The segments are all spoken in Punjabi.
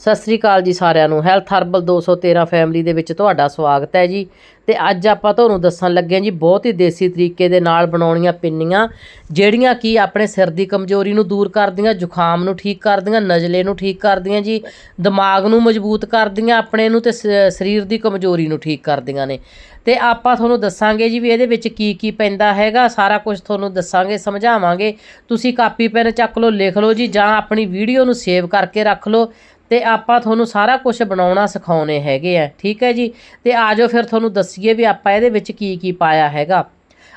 ਸਤਿ ਸ੍ਰੀ ਅਕਾਲ ਜੀ ਸਾਰਿਆਂ ਨੂੰ। ਹੈਲਥ ਹਰਬਲ 213 ਫੈਮਿਲੀ ਦੇ ਵਿੱਚ ਤੁਹਾਡਾ ਸਵਾਗਤ ਹੈ ਜੀ। ਤੇ ਅੱਜ ਆਪਾਂ ਤੁਹਾਨੂੰ ਦੱਸਣ ਲੱਗੇ ਹਾਂ ਜੀ, ਬਹੁਤ ਹੀ ਦੇਸੀ ਤਰੀਕੇ ਦੇ ਨਾਲ ਬਣਾਉਣੀਆਂ ਪਿੰਨੀਆਂ, ਜਿਹੜੀਆਂ ਕਿ ਆਪਣੇ ਸਿਰ ਦੀ ਕਮਜ਼ੋਰੀ ਨੂੰ ਦੂਰ ਕਰਦੀਆਂ, ਜ਼ੁਕਾਮ ਨੂੰ ਠੀਕ ਕਰਦੀਆਂ, ਨਜ਼ਲੇ ਨੂੰ ਠੀਕ ਕਰਦੀਆਂ ਜੀ, ਦਿਮਾਗ ਨੂੰ ਮਜ਼ਬੂਤ ਕਰਦੀਆਂ, ਆਪਣੇ ਨੂੰ ਤੇ ਸਰੀਰ ਦੀ ਕਮਜ਼ੋਰੀ ਨੂੰ ਠੀਕ ਕਰਦੀਆਂ ਨੇ। ਤੇ ਆਪਾਂ ਤੁਹਾਨੂੰ ਦੱਸਾਂਗੇ ਜੀ ਵੀ ਇਹਦੇ ਵਿੱਚ ਕੀ ਕੀ ਪੈਂਦਾ ਹੈਗਾ, ਸਾਰਾ ਕੁਝ ਤੁਹਾਨੂੰ ਦੱਸਾਂਗੇ, ਸਮਝਾਵਾਂਗੇ। ਤੁਸੀਂ ਕਾਪੀ, ਪੈਨ ਚੱਕ ਲਓ, ਲਿਖ ਲਓ ਜੀ, ਜਾਂ ਆਪਣੀ ਵੀਡੀਓ ਨੂੰ ਸੇਵ ਕਰਕੇ ਰੱਖ ਲਓ। ਤੇ ਆਪਾਂ ਤੁਹਾਨੂੰ ਸਾਰਾ ਕੁਝ ਬਣਾਉਣਾ ਸਿਖਾਉਣੇ ਹੈਗੇ ਆ, ਠੀਕ ਹੈ ਜੀ? ਤੇ ਆਜੋ ਫਿਰ ਤੁਹਾਨੂੰ ਦੱਸੀਏ ਵੀ ਆਪਾਂ ਇਹਦੇ ਵਿੱਚ ਕੀ ਕੀ ਪਾਇਆ ਹੈਗਾ।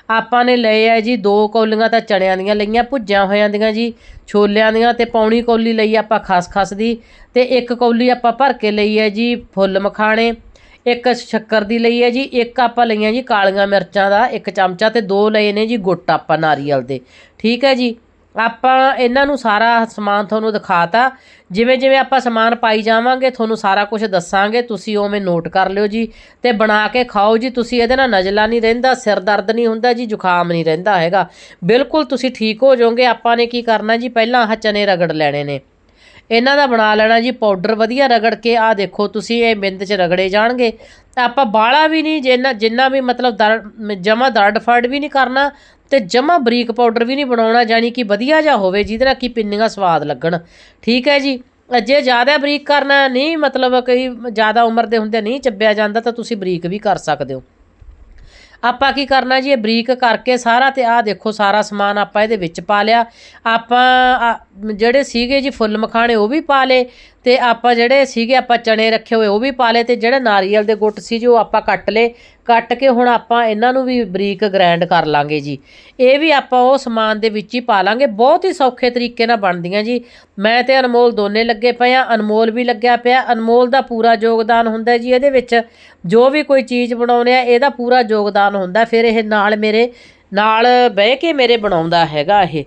ਆਪਾਂ ਨੇ ਲਏ ਆ ਜੀ ਦੋ ਕੌਲੀਆਂ ਤਾਂ ਚਣਿਆਂ ਦੀਆਂ ਲਈਆਂ, ਭੁੱਜੀਆਂ ਹੋਇਆਂ ਦੀਆਂ ਜੀ, ਛੋਲਿਆਂ ਦੀਆਂ ਤੇ ਪੌਣੀ ਕੌਲੀ ਲਈ ਆਪਾਂ ਖਸਖਸ ਦੀ ਤੇ ਇੱਕ ਕੌਲੀ ਆਪਾਂ ਭਰ ਕੇ ਲਈ ਹੈ ਜੀ ਫੁੱਲ ਮਖਾਣੇ, ਇੱਕ ਸ਼ੱਕਰ ਦੀ ਲਈ ਹੈ ਜੀ, ਇੱਕ ਆਪਾਂ ਲਈਆਂ ਜੀ ਕਾਲੀਆਂ ਮਿਰਚਾਂ ਦਾ, ਇੱਕ ਚਮਚਾ ਤੇ ਦੋ ਲਏ ਨੇ ਜੀ ਗੁੱਟ ਆਪਾਂ ਨਾਰੀਅਲ ਦੇ, ਠੀਕ ਹੈ ਜੀ? ਆਪਾਂ ਇਹਨਾਂ ਨੂੰ ਸਾਰਾ ਸਮਾਨ ਤੁਹਾਨੂੰ ਦਿਖਾਤਾ। ਜਿਵੇਂ ਜਿਵੇਂ ਆਪਾਂ ਸਮਾਨ ਪਾਈ ਜਾਵਾਂਗੇ, ਤੁਹਾਨੂੰ ਸਾਰਾ ਕੁਝ ਦੱਸਾਂਗੇ। ਤੁਸੀਂ ਉਵੇਂ ਨੋਟ ਕਰ ਲਿਓ ਜੀ ਤੇ ਬਣਾ ਕੇ ਖਾਓ ਜੀ। ਤੁਸੀਂ ਇਹਦੇ ਨਾਲ ਨਜ਼ਲਾ ਨਹੀਂ ਰਹਿੰਦਾ, ਸਿਰ ਦਰਦ ਨਹੀਂ ਹੁੰਦਾ ਜੀ, ਜ਼ੁਕਾਮ ਨਹੀਂ ਰਹਿੰਦਾ ਹੈਗਾ। ਬਿਲਕੁਲ ਤੁਸੀਂ ਠੀਕ ਹੋ ਜਾਓਗੇ। ਆਪਾਂ ਨੇ ਕੀ ਕਰਨਾ ਜੀ? ਪਹਿਲਾਂ ਆਹ ਚਨੇ ਰਗੜ ਲੈਣੇ ਨੇ। ਇਹਨਾਂ ਦਾ ਬਣਾ ਲੈਣਾ ਜੀ ਪਾਊਡਰ ਵਧੀਆ ਰਗੜ ਕੇ, ਆਹ ਦੇਖੋ ਤੁਸੀਂ, ਇਹ ਬਿੰਦ 'ਚ ਰਗੜੇ ਜਾਣਗੇ। ਤਾਂ ਆਪਾਂ ਬਾਲਾ ਵੀ ਨਹੀਂ, ਜਿੰਨਾ ਜਿੰਨਾ ਵੀ ਮਤਲਬ ਜਮਾ ਦਰਡ ਫੜ ਵੀ ਨਹੀਂ ਕਰਨਾ ਤੇ ਜਮਾ ਬਰੀਕ ਪਾਊਡਰ ਵੀ ਨਹੀਂ ਬਣਾਉਣਾ ਜਾਨੀ ਕਿ ਵਧੀਆ ਜਿਹਾ ਹੋਵੇ, ਜਿਹਦੇ ਨਾਲ ਕਿ ਪਿੰਨੀਆਂ ਸਵਾਦ ਲੱਗਣ। ਠੀਕ ਹੈ ਜੀ? ਜੇ ਜ਼ਿਆਦਾ ਬਰੀਕ ਕਰਨਾ, ਨਹੀਂ ਮਤਲਬ ਕਈ ਜ਼ਿਆਦਾ ਉਮਰ ਦੇ ਹੁੰਦੇ ਨਹੀਂ ਚੱਬਿਆ ਜਾਂਦਾ, ਤਾਂ ਤੁਸੀਂ ਬਰੀਕ ਵੀ ਕਰ ਸਕਦੇ ਹੋ। ਆਪਾਂ ਕੀ ਕਰਨਾ ਜੀ, ਇਹ ਬਰੀਕ ਕਰਕੇ ਸਾਰਾ ਤੇ ਆਹ ਦੇਖੋ ਸਾਰਾ ਸਮਾਨ ਆਪਾਂ ਇਹਦੇ ਵਿੱਚ ਪਾ ਲਿਆ। ਆਪਾਂ ਜਿਹੜੇ ਸੀਗੇ ਜੀ ਫੁੱਲ ਮਖਾਣੇ ਉਹ ਵੀ ਪਾ ਲਏ। ਤੇ ਆਪਾਂ ਜਿਹੜੇ ਸੀਗੇ, ਆਪਾਂ ਚਣੇ ਰੱਖੇ ਹੋਏ, ਉਹ ਵੀ ਪਾ ਲਏ ਤੇ ਜਿਹੜੇ ਨਾਰੀਅਲ ਦੇ ਗੁੱਟ ਸੀ ਜੀ ਉਹ ਆਪਾਂ ਕੱਟ ਲਏ, ਕੱਟ ਕੇ ਹੁਣ ਆਪਾਂ ਇਹਨਾਂ ਨੂੰ ਵੀ ਬਰੀਕ ਗ੍ਰਾਈਂਡ ਕਰ ਲਾਂਗੇ ਜੀ। ਇਹ ਵੀ ਆਪਾਂ ਉਹ ਸਮਾਨ ਦੇ ਵਿੱਚ ਹੀ ਪਾ ਲਾਂਗੇ, ਬਹੁਤ ਹੀ ਸੌਖੇ ਤਰੀਕੇ ਨਾਲ ਬਣਦੀਆਂ ਜੀ। ਮੈਂ ਤੇ ਅਨਮੋਲ ਦੋਨੇ ਲੱਗੇ ਪਏ ਆ ਅਨਮੋਲ ਵੀ ਲੱਗਿਆ ਪਿਆ, ਅਨਮੋਲ ਦਾ ਪੂਰਾ ਯੋਗਦਾਨ ਹੁੰਦਾ ਜੀ ਇਹਦੇ ਵਿੱਚ। ਜੋ ਵੀ ਕੋਈ ਚੀਜ਼ ਬਣਾਉਨੇ ਆ, ਇਹਦਾ ਪੂਰਾ ਯੋਗਦਾਨ ਹੁੰਦਾ, ਫਿਰ ਇਹ ਨਾਲ ਮੇਰੇ, ਨਾਲ ਬਹਿ ਕੇ ਮੇਰੇ ਬਣਾਉਂਦਾ ਹੈਗਾ ਇਹ।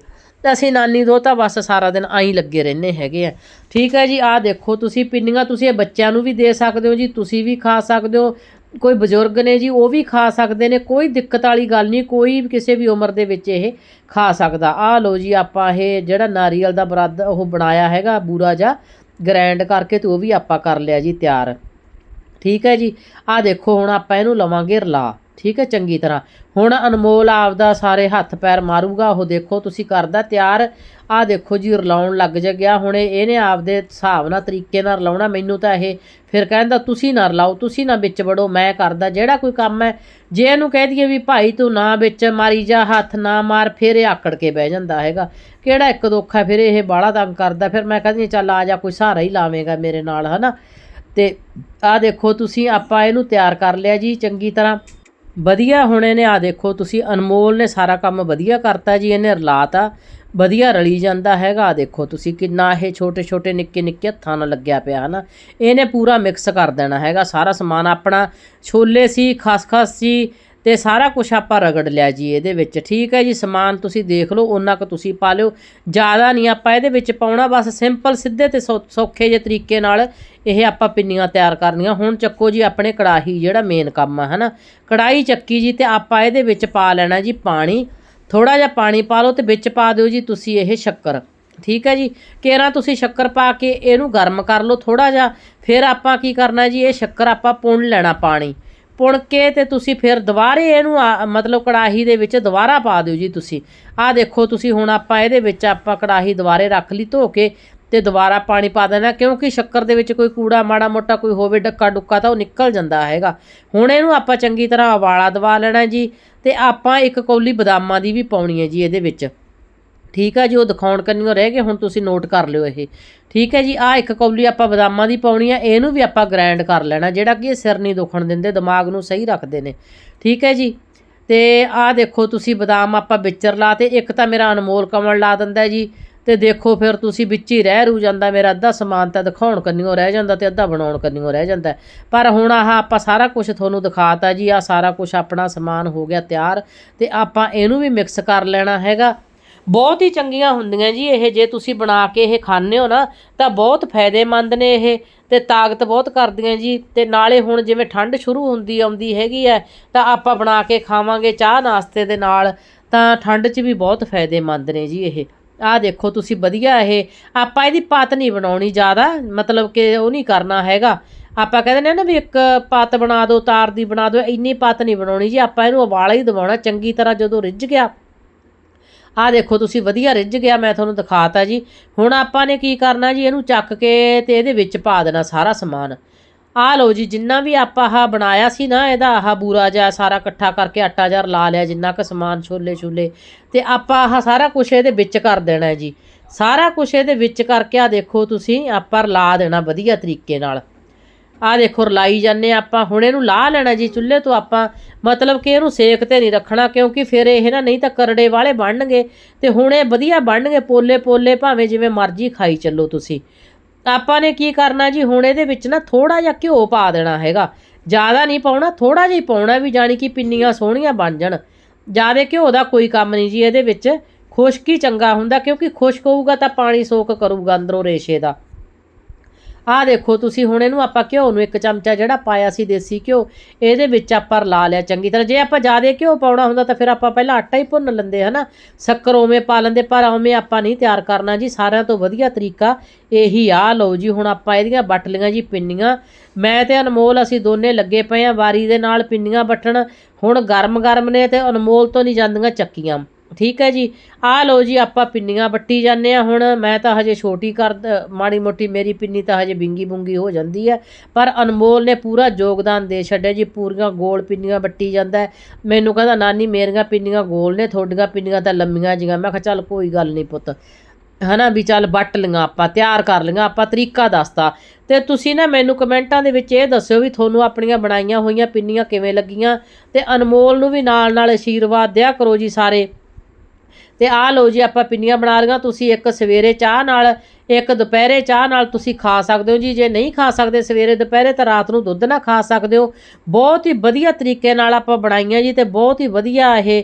ਤੇ ਅਸੀਂ ਨਾਨੀ ਦੋ ਤਾਂ ਬਸ ਸਾਰਾ ਦਿਨ ਆਈ ਲੱਗੇ ਰਹਿੰਦੇ ਹੈਗੇ ਆ। ਠੀਕ ਹੈ ਜੀ, ਆਹ ਦੇਖੋ, ਤੁਸੀਂ ਪਿੰਨੀਆਂ ਤੁਸੀਂ ਇਹ ਬੱਚਿਆਂ ਨੂੰ ਵੀ ਦੇ ਸਕਦੇ ਹੋ ਜੀ, ਤੁਸੀਂ ਵੀ ਖਾ ਸਕਦੇ ਹੋ। ਕੋਈ ਬਜ਼ੁਰਗ ਨੇ ਜੀ, ਉਹ ਵੀ ਖਾ ਸਕਦੇ ਨੇ, ਕੋਈ ਦਿੱਕਤ ਵਾਲੀ ਗੱਲ ਨਹੀਂ, ਕੋਈ ਵੀ ਕਿਸੇ ਵੀ ਉਮਰ ਦੇ ਵਿੱਚ ਇਹ ਖਾ ਸਕਦਾ। ਆਹ ਲਓ ਜੀ, ਆਪਾਂ ਇਹ ਜਿਹੜਾ ਨਾਰੀਅਲ ਦਾ ਬਰਾਦ ਉਹ ਬਣਾਇਆ ਹੈਗਾ, ਬੂਰਾ ਜਿਹਾ ਗ੍ਰਾਈਂਡ ਕਰਕੇ ਤੇ ਉਹ ਵੀ ਆਪਾਂ ਕਰ ਲਿਆ ਜੀ ਤਿਆਰ। ਠੀਕ ਹੈ ਜੀ, ਆਹ ਦੇਖੋ, ਹੁਣ ਆਪਾਂ ਇਹਨੂੰ ਲਵਾਂਗੇ ਰਲਾ। ਠੀਕ ਹੈ ਚੰਗੀ ਤਰ੍ਹਾਂ। ਹੁਣ ਅਨਮੋਲ ਆਪਦਾ ਸਾਰੇ ਹੱਥ ਪੈਰ ਮਾਰੂਗਾ ਉਹ ਦੇਖੋ ਤੁਸੀਂ ਕਰਦਾ ਤਿਆਰ। ਆਹ ਦੇਖੋ ਜੀ ਰਲਾਉਣ ਲੱਗ ਜਾ ਗਿਆ ਹੁਣ ਇਹਨੇ ਆਪਦੇ ਹਿਸਾਬ ਨਾਲ ਤਰੀਕੇ ਨਾਲ ਰਲਾਉਣਾ। ਮੈਨੂੰ ਤਾਂ ਇਹ ਫਿਰ ਕਹਿੰਦਾ ਤੁਸੀਂ ਨਾ ਰਲਾਓ ਤੁਸੀਂ ਨਾ ਵਿੱਚ ਵੜੋ ਮੈਂ ਕਰਦਾ। ਜਿਹੜਾ ਕੋਈ ਕੰਮ ਹੈ ਜੇ ਇਹਨੂੰ ਕਹਿ ਦਈਏ ਵੀ ਭਾਈ ਤੂੰ ਨਾ ਵਿੱਚ ਮਾਰੀ ਜਾ ਹੱਥ ਨਾ ਮਾਰ ਫਿਰ ਇਹ ਆਕੜ ਕੇ ਬਹਿ ਜਾਂਦਾ ਹੈਗਾ। ਕਿਹੜਾ ਇੱਕ ਦੁੱਖ ਹੈ ਫਿਰ ਇਹ ਬਾਹਲਾ ਤੰਗ ਕਰਦਾ। ਫਿਰ ਮੈਂ ਕਹਿੰਦੀ ਹਾਂ, ਚੱਲ ਆ ਜਾ ਕੋਈ ਸਹਾਰਾ ਹੀ ਲਾਵੇਂਗਾ ਮੇਰੇ ਨਾਲ ਹਨਾ? ਤੇ ਆਹ ਦੇਖੋ ਤੁਸੀਂ ਆਪਾਂ ਇਹਨੂੰ ਤਿਆਰ ਕਰ ਲਿਆ ਜੀ ਚੰਗੀ ਤਰ੍ਹਾਂ। ਵਧੀਆ ਹੁਣ ਇਹਨੇ ਆ ਦੇਖੋ ਤੁਸੀਂ, ਅਨਮੋਲ ਨੇ ਸਾਰਾ ਕੰਮ ਵਧੀਆ ਕਰਤਾ ਜੀ, ਇਹਨੇ ਰਲਾਤਾ, ਵਧੀਆ ਰਲੀ ਜਾਂਦਾ ਹੈਗਾ, ਆਹ ਦੇਖੋ ਤੁਸੀਂ ਕਿੰਨਾ ਇਹ ਛੋਟੇ ਛੋਟੇ ਨਿੱਕੇ ਨਿੱਕੇ ਹੱਥਾਂ ਨਾਲ ਲੱਗਿਆ ਪਿਆ ਹਨਾ। ਇਹਨੇ ਪੂਰਾ ਮਿਕਸ ਕਰ ਦੇਣਾ ਹੈਗਾ, ਸਾਰਾ ਸਮਾਨ ਆਪਣਾ, ਛੋਲੇ ਸੀ, ਖਸਖਸ ਸੀ ਤੇ ਸਾਰਾ ਕੁਝ ਆਪਾਂ ਰਗੜ ਲਿਆ ਜੀ ਇਹਦੇ ਵਿੱਚ। ਠੀਕ ਹੈ ਜੀ, ਸਮਾਨ ਤੁਸੀਂ ਦੇਖ ਲਓ ਉਹਨਾਂ ਕੁ ਤੁਸੀਂ ਪਾ ਲਿਓ। ਜ਼ਿਆਦਾ ਨਹੀਂ ਆਪਾਂ ਇਹਦੇ ਵਿੱਚ ਪਾਉਣਾ, ਬਸ ਸਿੰਪਲ ਸਿੱਧੇ ਤੇ ਸੌ- ਸੌਖੇ ਜਿਹੇ ਤਰੀਕੇ ਨਾਲ ਇਹ ਆਪਾਂ ਪਿੰਨੀਆਂ ਤਿਆਰ ਕਰਨੀਆਂ। ਹੁਣ ਚੱਕੋ ਜੀ ਆਪਣੇ ਕੜਾਹੀ, ਜਿਹੜਾ ਮੇਨ ਕੰਮ ਆ, ਹਨਾ? ਕੜਾਹੀ ਚੱਕੀ ਜੀ ਤੇ ਆਪਾਂ ਇਹਦੇ ਵਿੱਚ ਪਾ ਲੈਣਾ ਜੀ ਪਾਣੀ। ਥੋੜਾ ਜਿਹਾ ਪਾਣੀ ਪਾ ਲਓ ਤੇ ਵਿੱਚ ਪਾ ਦਿਓ ਜੀ ਤੁਸੀਂ ਇਹ ਸ਼ੱਕਰ। ਠੀਕ ਹੈ ਜੀ? ਕੇਰਾ ਤੁਸੀਂ ਸ਼ੱਕਰ ਪਾ ਕੇ ਇਹਨੂੰ ਗਰਮ ਕਰ ਲਓ ਥੋੜਾ ਜਿਹਾ। ਫਿਰ ਆਪਾਂ ਕੀ ਕਰਨਾ ਜੀ, ਇਹ ਸ਼ੱਕਰ ਆਪਾਂ ਪੁਣ ਲੈਣਾ ਪਾਣੀ। ਪੁਣ ਕੇ ਤੇ ਤੁਸੀਂ ਫਿਰ ਦੁਬਾਰੇ ਇਹਨੂੰ ਆ- ਮਤਲਬ ਕੜਾਹੀ ਦੇ ਵਿੱਚ ਦੁਬਾਰਾ ਪਾ ਦਿਓ ਜੀ ਤੁਸੀਂ। ਆਹ ਦੇਖੋ ਤੁਸੀਂ ਹੁਣ ਆਪਾਂ ਇਹਦੇ ਵਿੱਚ ਆਪਾਂ ਕੜਾਹੀ ਦੁਬਾਰੇ ਰੱਖ ਲਈ ਧੋ ਕੇ ਤੇ ਦੁਬਾਰਾ ਪਾਣੀ ਪਾ ਦੇਣਾ, ਕਿਉਂਕਿ ਸ਼ੱਕਰ ਦੇ ਵਿੱਚ ਕੋਈ ਕੂੜਾ ਮਾੜਾ ਮੋਟਾ ਕੋਈ ਹੋਵੇ, ਡੱਕਾ ਡੁੱਕਾ ਤਾਂ ਉਹ ਨਿਕਲ ਜਾਂਦਾ ਹੈਗਾ। ਹੁਣ ਇਹਨੂੰ ਆਪਾਂ ਚੰਗੀ ਤਰ੍ਹਾਂ ਉਬਾਲਾ ਦਵਾ ਲੈਣਾ ਜੀ ਤੇ ਆਪਾਂ ਇੱਕ ਕੌਲੀ ਬਦਾਮਾਂ ਦੀ ਵੀ ਪਾਉਣੀ ਹੈ ਜੀ ਇਹਦੇ ਵਿੱਚ। ਠੀਕ ਹੈ ਜੀ, ਉਹ ਦਿਖਾਉਣ ਕੰਨਿਓ ਰਹਿ ਗਏ, ਹੁਣ ਤੁਸੀਂ ਨੋਟ ਕਰ ਲਿਓ ਇਹ। ਠੀਕ ਹੈ ਜੀ ਆ ਇੱਕ ਕੌਲੀ ਆਪਾਂ ਬਦਾਮਾਂ ਦੀ ਪਾਉਣੀ ਆ, ਇਹਨੂੰ ਵੀ ਆਪਾਂ ਗ੍ਰਾਈਂਡ ਕਰ ਲੈਣਾ, ਜਿਹੜਾ ਕਿ ਇਹ ਸਿਰ ਨਹੀਂ ਦੁਖਣ ਦਿੰਦੇ, ਦਿਮਾਗ ਨੂੰ ਸਹੀ ਰੱਖਦੇ ਨੇ। ਠੀਕ ਹੈ ਜੀ, ਤੇ ਆਹ ਦੇਖੋ ਤੁਸੀਂ ਬਦਾਮ ਆਪਾਂ ਵਿਚਰ ਲਾ ਤੇ ਇੱਕ ਤਾਂ ਮੇਰਾ ਅਨਮੋਲ ਕਮਲ ਲਾ ਦਿੰਦਾ ਜੀ, ਤੇ ਦੇਖੋ ਫਿਰ ਤੁਸੀਂ ਵਿੱਚ ਹੀ ਰਹਿ ਰੂ ਜਾਂਦਾ, ਮੇਰਾ ਅੱਧਾ ਸਮਾਨ ਤਾਂ ਦਿਖਾਉਣ ਕੰਨਿਓ ਰਹਿ ਜਾਂਦਾ ਤੇ ਅੱਧਾ ਬਣਾਉਣ ਕੰਨਿਓ ਰਹਿ ਜਾਂਦਾ। ਪਰ ਹੁਣ ਆਹ ਆਪਾਂ ਸਾਰਾ ਕੁਝ ਤੁਹਾਨੂੰ ਦਿਖਾਤਾ ਜੀ ਆ ਸਾਰਾ ਕੁਝ ਆਪਣਾ ਸਮਾਨ ਹੋ ਗਿਆ ਤਿਆਰ, ਤੇ ਆਪਾਂ ਇਹਨੂੰ ਵੀ ਮਿਕਸ ਕਰ ਲੈਣਾ ਹੈਗਾ। ਬਹੁਤ ਹੀ ਚੰਗੀਆਂ ਹੁੰਦੀਆਂ ਜੀ ਇਹ, ਜੇ ਤੁਸੀਂ ਬਣਾ ਕੇ ਇਹ ਖਾਂਦੇ ਹੋ ਨਾ, ਤਾਂ ਬਹੁਤ ਫਾਇਦੇਮੰਦ ਨੇ ਇਹ ਤੇ ਤਾਕਤ ਬਹੁਤ ਕਰਦੀਆਂ ਜੀ। ਤੇ ਨਾਲੇ ਹੁਣ ਜਿਵੇਂ ਠੰਡ ਸ਼ੁਰੂ ਹੁੰਦੀ, ਆਉਂਦੀ ਹੈਗੀ ਹੈ, ਤਾਂ ਆਪਾਂ ਬਣਾ ਕੇ ਖਾਵਾਂਗੇ ਚਾਹ ਨਾਸਤੇ ਦੇ ਨਾਲ, ਤਾਂ ਠੰਡ 'ਚ ਵੀ ਬਹੁਤ ਫਾਇਦੇਮੰਦ ਨੇ ਜੀ ਇਹ। ਆਹ ਦੇਖੋ ਤੁਸੀਂ ਵਧੀਆ ਇਹ, ਆਪਾਂ ਇਹਦੀ ਪਤ ਨਹੀਂ ਬਣਾਉਣੀ ਜ਼ਿਆਦਾ, ਮਤਲਬ ਕਿ ਉਹ ਨਹੀਂ ਕਰਨਾ ਹੈਗਾ। ਆਪਾਂ ਕਹਿੰਦੇ ਨੇ ਨਾ ਵੀ ਇੱਕ ਪਤ ਬਣਾ ਦਿਓ, ਤਾਰ ਦੀ ਬਣਾ ਦਿਓ, ਇੰਨੀ ਪਤ ਨਹੀਂ ਬਣਾਉਣੀ ਜੀ, ਆਪਾਂ ਇਹਨੂੰ ਉਬਾਲਾ ਹੀ ਦਵਾਉਣਾ, ਚੰਗੀ ਤਰ੍ਹਾਂ ਜਦੋਂ ਰਿੱਝ ਗਿਆ ਆਹ ਦੇਖੋ ਤੁਸੀਂ ਵਧੀਆ ਰਿੱਝ ਗਿਆ, ਮੈਂ ਤੁਹਾਨੂੰ ਦਿਖਾਤਾ ਜੀ। ਹੁਣ ਆਪਾਂ ਨੇ ਕੀ ਕਰਨਾ ਜੀ, ਇਹਨੂੰ ਚੱਕ ਕੇ ਤੇ ਇਹਦੇ ਵਿੱਚ ਪਾ ਦੇਣਾ ਸਾਰਾ ਸਮਾਨ। ਆਹ ਲਓ ਜੀ, ਜਿੰਨਾ ਵੀ ਆਪਾਂ ਆਹ ਬਣਾਇਆ ਸੀ ਨਾ, ਇਹਦਾ ਆਹ ਬੂਰਾ ਜਿਹਾ ਸਾਰਾ ਇਕੱਠਾ ਕਰਕੇ ਆਟਾ ਜਿਹਾ ਲਾ ਲਿਆ, ਜਿੰਨਾ ਕੁ ਸਮਾਨ ਛੋਲੇ ਛੋਲੇ। ਤੇ ਆਪਾਂ ਆਹ ਸਾਰਾ ਕੁਝ ਇਹਦੇ ਵਿੱਚ ਕਰ ਦੇਣਾ ਜੀ। ਸਾਰਾ ਕੁਝ ਇਹਦੇ ਵਿੱਚ ਕਰਕੇ ਆ ਦੇਖੋ ਤੁਸੀਂ, ਆਪਾਂ ਲਾ ਦੇਣਾ ਵਧੀਆ ਤਰੀਕੇ ਨਾਲ। ਆਹ ਦੇਖੋ, ਰਲਾਈ ਜਾਂਦੇ ਹਾਂ ਆਪਾਂ। ਹੁਣ ਇਹਨੂੰ ਲਾਹ ਲੈਣਾ ਜੀ ਚੁੱਲ੍ਹੇ ਤੋਂ ਆਪਾਂ। ਮਤਲਬ ਕਿ ਇਹਨੂੰ ਸੇਕ ਤੇ ਨਹੀਂ ਰੱਖਣਾ, ਕਿਉਂਕਿ ਫਿਰ ਇਹ ਨਾ ਨਹੀਂ ਤਾਂ ਕਰੜੇ ਵਾਲੇ ਬਣਨਗੇ। ਤੇ ਹੁਣ ਇਹ ਵਧੀਆ ਬਣਨਗੇ ਪੋਲੇ ਪੋਲੇ ਭਾਵੇਂ ਜਿਵੇਂ ਮਰਜ਼ੀ ਖਾਈ ਚੱਲੋ ਤੁਸੀਂ। ਆਪਾਂ ਨੇ ਕੀ ਕਰਨਾ ਜੀ, ਹੁਣ ਇਹਦੇ ਵਿੱਚ ਨਾ ਥੋੜਾ ਜਿਹਾ ਘਿਓ ਪਾ ਦੇਣਾ ਹੈਗਾ। ਜ਼ਿਆਦਾ ਨਹੀਂ ਪਾਉਣਾ ਥੋੜਾ ਜਿਹਾ ਹੀ ਪਾਉਣਾ ਵੀ, ਜਾਣੀ ਕਿ ਪਿੰਨੀਆਂ ਸੋਹਣੀਆਂ ਬਣ ਜਾਣ। ਜ਼ਿਆਦਾ ਘਿਓ ਦਾ ਕੋਈ ਕੰਮ ਨਹੀਂ ਜੀ ਇਹਦੇ ਵਿੱਚ। ਖੁਸ਼ਕ ਹੀ ਚੰਗਾ ਹੁੰਦਾ, ਕਿਉਂਕਿ ਖੁਸ਼ਕ ਹੋਊਗਾ ਤਾਂ ਪਾਣੀ ਸੋਕ ਕਰੂਗਾ ਅੰਦਰੋਂ ਰੇਸ਼ੇ ਦਾ। ਆਹ ਦੇਖੋ, ਤੁਸੀਂ ਹੁਣ ਇਹਨੂੰ ਆਪਾਂ ਘਿਓ ਨੂੰ ਇੱਕ ਚਮਚਾ ਜਿਹੜਾ ਪਾਇਆ ਸੀ ਦੇਸੀ ਘਿਓ, ਇਹਦੇ ਵਿੱਚ ਆਪਾਂ ਲਾ ਲਿਆ ਚੰਗੀ ਤਰ੍ਹਾਂ। ਜੇ ਆਪਾਂ ਜ਼ਿਆਦਾ ਘਿਓ ਪਾਉਣਾ ਹੁੰਦਾ ਤਾਂ ਫਿਰ ਆਪਾਂ ਪਹਿਲਾਂ ਆਟਾ ਹੀ ਭੁੰਨ ਲੈਂਦੇ, ਹਨਾ? ਸ਼ੱਕਰ ਉਵੇਂ ਪਾ ਲੈਂਦੇ, ਪਰ ਉਵੇਂ ਆਪਾਂ ਨਹੀਂ ਤਿਆਰ ਕਰਨਾ ਜੀ। ਸਾਰਿਆਂ ਤੋਂ ਵਧੀਆ ਤਰੀਕਾ ਇਹੀ ਆ। ਲਓ ਜੀ, ਹੁਣ ਆਪਾਂ ਇਹਦੀਆਂ ਬੱਟ ਲਈਆਂ ਜੀ ਪਿੰਨੀਆਂ। ਮੈਂ ਤੇ ਅਨਮੋਲ, ਅਸੀਂ ਦੋਨੇ ਲੱਗੇ ਪਏ ਆ ਵਾਰੀ ਦੇ ਨਾਲ ਪਿੰਨੀਆਂ ਬੱਟਣ ਹੁਣ ਗਰਮ ਗਰਮ ਨੇ ਤੇ ਅਨਮੋਲ ਤੋਂ ਨਹੀਂ ਜਾਂਦੀਆਂ ਚੱਕੀਆਂ। ਠੀਕ ਹੈ ਜੀ। ਆਹ ਲਓ ਜੀ, ਆਪਾਂ ਪਿੰਨੀਆਂ ਵੱਟੀ ਜਾਂਦੇ ਆ ਹੁਣ। ਮੈਂ ਤਾਂ ਹਜੇ ਛੋਟੀ ਕਰ ਦ- ਮਾੜੀ ਮੋਟੀ ਮੇਰੀ ਪਿੰਨੀ ਤਾਂ ਹਜੇ ਬਿੰਗੀ ਬੁੰਗੀ ਹੋ ਜਾਂਦੀ ਹੈ। ਪਰ ਅਨਮੋਲ ਨੇ ਪੂਰਾ ਯੋਗਦਾਨ ਦੇ ਛੱਡਿਆ ਜੀ। ਪੂਰੀਆਂ ਗੋਲ ਪਿੰਨੀਆਂ ਵੱਟੀ ਜਾਂਦਾ ਮੈਨੂੰ ਕਹਿੰਦਾ, ਨਾਨੀ, ਮੇਰੀਆਂ ਪਿੰਨੀਆਂ ਗੋਲ ਨੇ, ਤੁਹਾਡੀਆਂ ਪਿੰਨੀਆਂ ਤਾਂ ਲੰਮੀਆਂ ਜੀਆਂ। ਮੈਂ ਕਿਹਾ, ਚੱਲ ਕੋਈ ਗੱਲ ਨਹੀਂ ਪੁੱਤ। ਹਨਾ ਵੀ ਚੱਲ ਵੱਟ ਲਈਆਂ ਆਪਾਂ, ਤਿਆਰ ਕਰ ਲਈਆਂ, ਆਪਾਂ ਤਰੀਕਾ ਦੱਸਤਾ। ਤੇ ਤੁਸੀਂ ਨਾ ਮੈਨੂੰ ਕਮੈਂਟਾਂ ਦੇ ਵਿੱਚ ਇਹ ਦੱਸਿਓ ਵੀ ਤੁਹਾਨੂੰ ਆਪਣੀਆਂ ਬਣਾਈਆਂ ਹੋਈਆਂ ਪਿੰਨੀਆਂ ਕਿਵੇਂ ਲੱਗੀਆਂ। ਤੇ ਅਨਮੋਲ ਨੂੰ ਵੀ ਨਾਲ ਨਾਲ ਆਸ਼ੀਰਵਾਦ ਦਿਆ ਕਰੋ ਜੀ ਸਾਰੇ। ਤੇ ਆਹ ਲਓ ਜੀ, ਆਪਾਂ ਪਿੰਨੀਆਂ ਬਣਾ ਲਈਆਂ, ਤੁਸੀਂ ਇੱਕ ਸਵੇਰੇ ਚਾਹ ਨਾਲ, ਇੱਕ ਦੁਪਹਿਰੇ ਚਾਹ ਨਾਲ ਤੁਸੀਂ ਖਾ ਸਕਦੇ ਹੋ ਜੀ। ਜੇ ਨਹੀਂ ਖਾ ਸਕਦੇ ਸਵੇਰੇ ਦੁਪਹਿਰੇ ਤਾਂ ਰਾਤ ਨੂੰ ਦੁੱਧ ਨਾਲ ਖਾ ਸਕਦੇ ਹੋ। ਬਹੁਤ ਹੀ ਵਧੀਆ ਤਰੀਕੇ ਨਾਲ ਆਪਾਂ ਬਣਾਈਆਂ ਜੀ ਤੇ ਬਹੁਤ ਹੀ ਵਧੀਆ ਇਹ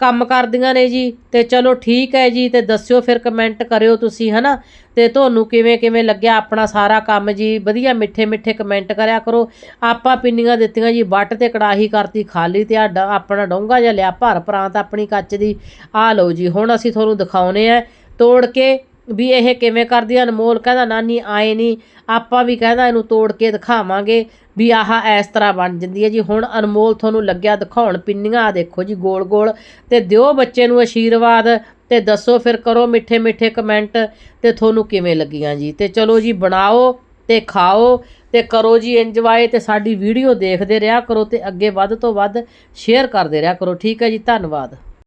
ਕੰਮ ਕਰਦੀਆਂ ਨੇ ਜੀ, ਤੇ ਚਲੋ ਠੀਕ ਹੈ ਜੀ, ਤੇ ਦੱਸਿਓ ਫਿਰ ਕਮੈਂਟ ਕਰਿਓ ਤੁਸੀਂ, ਹਨਾ? ਤੇ ਤੁਹਾਨੂੰ ਕਿਵੇਂ ਕਿਵੇਂ ਲੱਗਿਆ ਆਪਣਾ ਸਾਰਾ ਕੰਮ ਜੀ? ਵਧੀਆ ਮਿੱਠੇ ਮਿੱਠੇ ਕਮੈਂਟ ਕਰਿਆ ਕਰੋ। ਆਪਾਂ ਪਿੰਨੀਆਂ ਦਿੱਤੀਆਂ ਜੀ, ਵੱਟ ਤੇ ਕੜਾਹੀ ਕਰਤੀ, ਖਾਲੀ ਤੇ ਆਪਣਾ ਡੋਂਗਾ ਜਿਹਾ ਲਿਆ, ਭਰ ਪ੍ਰਾਂਤ ਆਪਣੀ ਕੱਚ ਦੀ। ਆ ਲਓ ਜੀ, ਹੁਣ ਅਸੀਂ ਤੁਹਾਨੂੰ ਦਿਖਾਉਨੇ ਆ, ਤੋੜ ਕੇ ਵੀ ਇਹ ਕਿਵੇਂ ਕਰਦੀ ਅਨਮੋਲ ਕਹਿੰਦਾ, ਨਾਨੀ, ਆਏ ਨਹੀਂ ਆਪਾਂ ਵੀ ਕਹਿੰਦਾ ਇਹਨੂੰ ਤੋੜ ਕੇ ਦਿਖਾਵਾਂਗੇ। ਵੀ ਆਹ ਇਸ ਤਰ੍ਹਾਂ ਬਣ ਜਾਂਦੀ ਹੈ ਜੀ। ਹੁਣ ਅਨਮੋਲ ਤੁਹਾਨੂੰ ਲੱਗਿਆ ਦਿਖਾਉਣ, ਪਿੰਨੀਆਂ ਦੇਖੋ ਜੀ, ਗੋਲ ਗੋਲ। ਤੇ ਦਿਓ ਬੱਚੇ ਨੂੰ ਆਸ਼ੀਰਵਾਦ ਤੇ ਦੱਸੋ ਫਿਰ ਕਰੋ ਮਿੱਠੇ ਮਿੱਠੇ ਕਮੈਂਟ ਤੇ ਤੁਹਾਨੂੰ ਕਿਵੇਂ ਲੱਗੀਆਂ ਜੀ। ਤੇ ਚਲੋ ਜੀ, ਬਣਾਓ ਤੇ ਖਾਓ ਤੇ ਕਰੋ ਜੀ, ਇੰਜੋਏ ਤੇ ਸਾਡੀ ਵੀਡੀਓ ਦੇਖਦੇ ਰਿਹਾ ਕਰੋ ਤੇ ਅੱਗੇ ਵੱਧ ਤੋਂ ਵੱਧ ਸ਼ੇਅਰ ਕਰਦੇ ਰਿਹਾ ਕਰੋ। ਠੀਕ ਹੈ ਜੀ, ਧੰਨਵਾਦ।